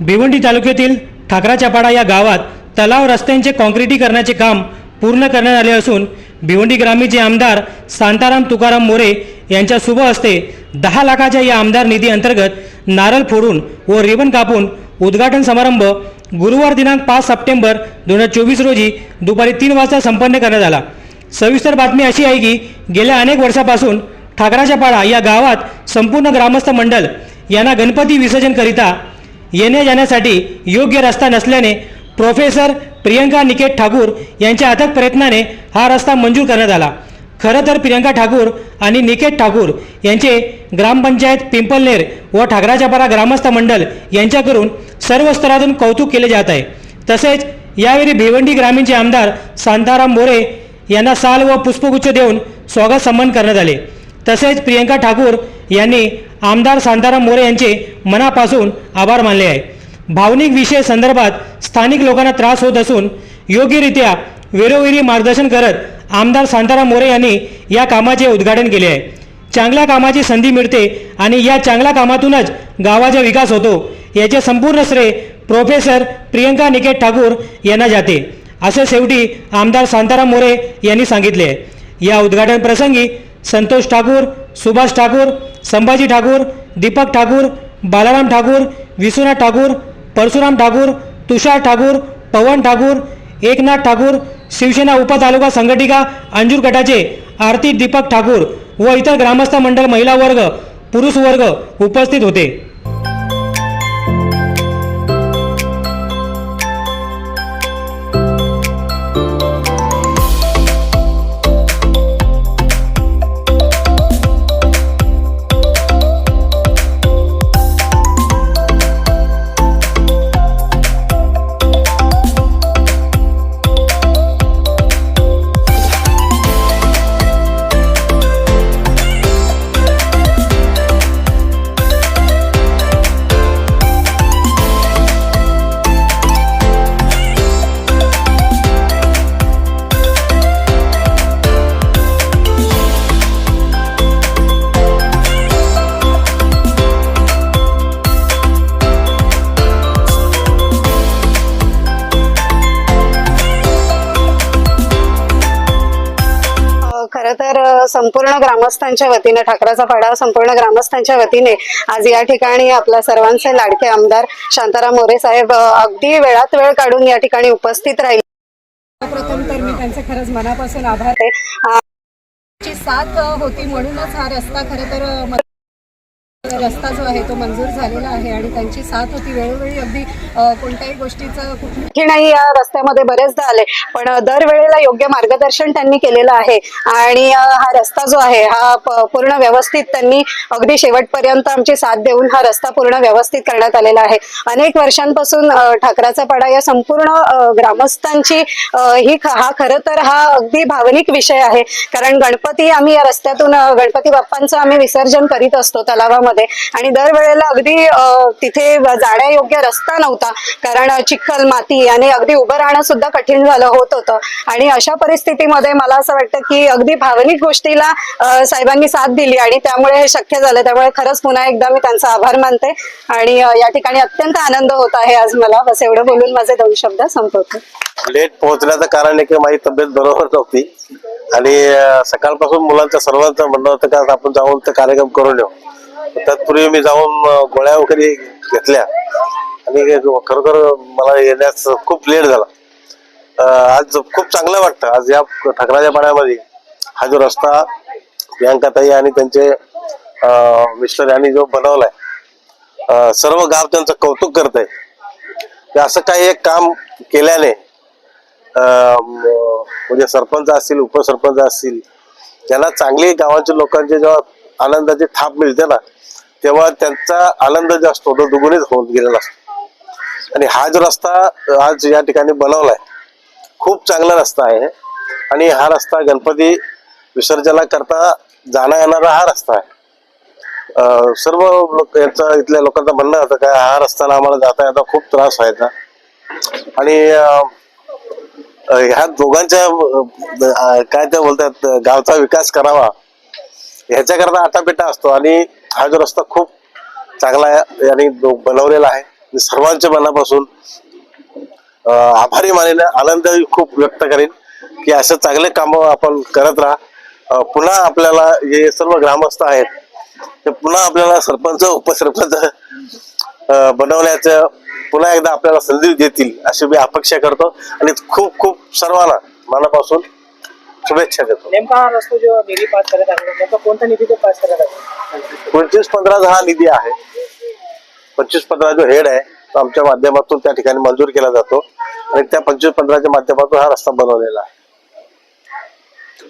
भिवंडी तालुक्यातील ठाकराच्यापाडा या गावात तलाव रस्त्यांचे काँक्रिटीकरणाचे काम पूर्ण करण्यात आले असून भिवंडी ग्रामीणचे आमदार शांताराम तुकाराम मोरे यांच्या शुभ हस्ते दहा लाखाच्या या आमदार निधी अंतर्गत नारळ फोडून व रिबन कापून उद्घाटन समारंभ गुरुवार दिनांक पाच सप्टेंबर दोन हजार चोवीस रोजी दुपारी तीन वाजता संपन्न करण्यात आला. सविस्तर बातमी अशी आहे की गेल्या अनेक वर्षापासून ठाकराच्या पाडा या गावात संपूर्ण ग्रामस्थ मंडळ यांना गणपती विसर्जनकरिता येण्या जाण्यासाठी योग्य रस्ता नसल्याने प्रोफेसर प्रियंका निकेत ठाकूर यांच्या अथक प्रयत्नाने हा रस्ता मंजूर करण्यात आला. खरं तर प्रियंका ठाकूर आणि निकेत ठाकूर यांचे ग्रामपंचायत पिंपलनेर व ठाकराच्यापाडा ग्रामस्थ मंडल यांच्याकडून सर्व स्तरातून कौतुक केले जात आहे. तसेच यावेळी भिवंडी ग्रामीणचे आमदार शांताराम मोरे यांना साल व पुष्पगुच्छ देऊन स्वागत सन्मान करण्यात आले. तसेच प्रियंका ठाकूर यांनी आमदार शांताराम मोरे यांचे मनापासून आभार मानले आहे. भावनिक विषय संदर्भात स्थानिक लोकांना त्रास होत असून योग्यरित्या वेळोवेळी मार्गदर्शन करत आमदार शांताराम मोरे यांनी या कामाचे उद्घाटन केले आहे. चांगल्या कामाची संधी मिळते आणि या चांगल्या कामातूनच गावाचा विकास होतो. याचे संपूर्ण श्रेय प्रोफेसर प्रियंका निकेत ठाकूर यांना जाते. असे शेवटी आमदार शांताराम मोरे यांनी सांगितले आहे. या उद्घाटन प्रसंगी संतोष ठाकूर सुभाष ठाकूर संभाजी ठाकूर दीपक ठाकूर बालाराम ठाकूर विश्वनाथ ठाकूर परशुराम ठाकूर तुषार ठाकूर पवन ठाकूर एकनाथ ठाकूर शिवसेना उपतालुका संघटिका अंजूर गटाचे आरती दीपक ठाकूर व इतर ग्रामस्थ मंडळ महिला वर्ग पुरुष वर्ग उपस्थित होते. संपूर्ण ग्रामस्थांच्या वतीने ठाकराचा पाडा संपूर्ण ग्रामस्थांच्या वतीने आज या ठिकाणी आपल्या सर्वांचे लाडके आमदार शांताराम मोरे साहेब अगदी वेळात वेळ काढून या ठिकाणी उपस्थित राहिले. प्रथम तर मी त्यांचे खरंच मनापासून आभार. साथ होती म्हणूनच हा रस्ता खरं तर रस्ता जो आहे तो मंजूर झालेला आहे आणि त्यांची साथ होती वेळोवेळी अगदी कोणत्याही गोष्टीचं कुठली या रस्त्यामध्ये बरेचदा आले. पण दरवेळेला योग्य मार्गदर्शन त्यांनी केलेलं आहे. आणि हा रस्ता जो आहे हा पूर्ण व्यवस्थित त्यांनी अगदी शेवटपर्यंत आमची साथ देऊन हा रस्ता पूर्ण व्यवस्थित करण्यात आलेला आहे. अनेक वर्षांपासून ठाकराचा पाडा या संपूर्ण ग्रामस्थांची ही हा खरं तर हा अगदी भावनिक विषय आहे. कारण गणपती आम्ही या रस्त्यातून गणपती बाप्पांचं आम्ही विसर्जन करीत असतो तलावामध्ये. आणि दरवेळेला अगदी तिथे जाण्यायोग्य रस्ता नव्हता. कारण चिखल माती आणि अगदी उभं राहणं सुद्धा कठीण झालं होत होतं. आणि अशा परिस्थितीमध्ये मला असं वाटतं की अगदी भावनिक गोष्टीला साहेबांनी साथ दिली आणि त्यामुळे हे शक्य झालं. त्यामुळे खरंच पुन्हा एकदा मी त्यांचा आभार मानते. आणि या ठिकाणी अत्यंत आनंद होत आहे आज मला. बस एवढं बोलून माझे दोन शब्द संपवतो. लेट पोहोचण्याचं कारण आहे की माझी तब्येत बरोबर नव्हती. आणि सकाळपासून मुलांचं सर्वांचं म्हणणं होतं का आपण जाऊन तर कार्यक्रम करून येऊ. तत्पूर्वी मी जाऊन गोळ्या वगैरे घेतल्या. आणि खरोखर मला येण्यास खूप लेट झाला. आज खूप चांगलं वाटतं. आज या ठाकराच्या पाण्यामध्ये हा जो रस्ता प्रियांकाताई आणि त्यांचे मिस्टर यांनी जो बनवलाय सर्व गाव त्यांचं कौतुक करत आहे असं काही एक काम केल्याने म्हणजे सरपंच असतील उपसरपंच असतील त्यांना चांगली गावांच्या लोकांचे जेव्हा आनंदाची थाप मिळते ना तेव्हा त्यांचा आनंद जो असतो तो दुगुणीच होऊन गेलेला असतो. आणि हा जो रस्ता आज या ठिकाणी बनवलाय खूप चांगला रस्ता आहे. आणि हा रस्ता गणपती विसर्जना करता जाणं येणारा हा रस्ता आहे. सर्व लोक यांचा इथल्या लोकांचं म्हणणं होतं का हा रस्त्याला आम्हाला जाता येता खूप त्रास व्हायचा. आणि ह्या दोघांच्या काय त्या बोलतात गावचा विकास करावा. ह्याच्याकरता आटापिटा असतो आणि हा जो रस्ता खूप चांगला याने बनवलेला आहे. मी सर्वांच्या मनापासून आभारी मानेन आनंद खूप व्यक्त करेन की असं चांगले काम आपण करत राहा. पुन्हा आपल्याला हे सर्व ग्रामस्थ आहेत ते पुन्हा आपल्याला सरपंच उपसरपंच बनवण्याचं पुन्हा एकदा आपल्याला संधी देतील अशी मी अपेक्षा करतो. आणि खूप खूप सर्वांना मनापासून शुभेच्छा देतो. नेमका हा रस्ता जो निधी पास करत आहे नेमका कोणता निधी तो पास करत आहे? पंचवीस पंधराचा हा निधी आहे. पंचवीस पंधरा जो हेड आहे तो आमच्या माध्यमातून त्या ठिकाणी मंजूर केला जातो. आणि त्या पंचवीस पंधराच्या माध्यमातून हा रस्ता बनवलेला आहे.